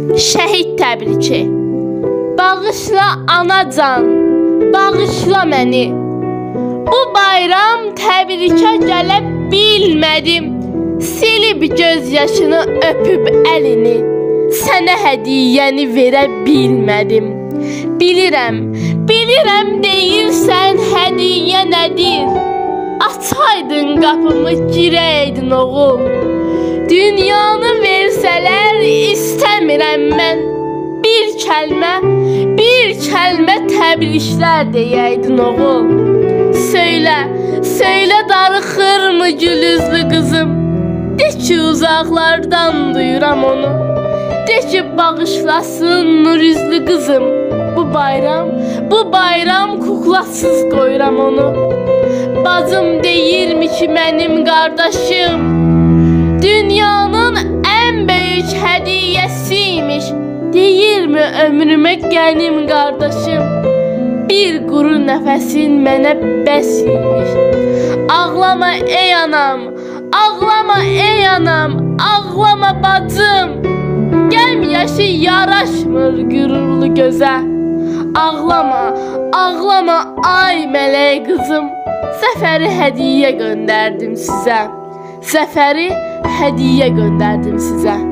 Şəhid təbriki. Bağışla anacan, bağışla məni. Bu bayram təbrikə gələ bilmədim. Silib göz yaşını öpüb əlini. Sənə hədiyyəni verə bilmədim. Bilirəm, bilirəm deyirsən hədiyyə nədir? Açaydın qapımı, girəydin oğul. Dünyanı mən. Bir kəlmə, bir kəlmə təbriklər deyəydin oğul. Söylə, söylə darıxırmı gül üzlü qızım? De ki uzaqlardan duyuram onu. De ki bağışlasın nur üzlü qızım. Bu bayram, bu bayram kuklasız qoyuram onu. Bacım deyirmi ki mənim qardaşım? Böyük hədiyyəsiymiş. Deyirmi ömrümə gəlim qardaşım? Bir quru nəfəsin mənə bəs imiş. Ağlama ey anam, ağlama ey anam, ağlama bacım. Gəlm yaşı yaraşmır qürurlu gözə. Ağlama, ağlama ay mələk qızım. Zəfəri hədiyyə göndərdim sizə. Zəfəri hədiyyə göndərdim sizə.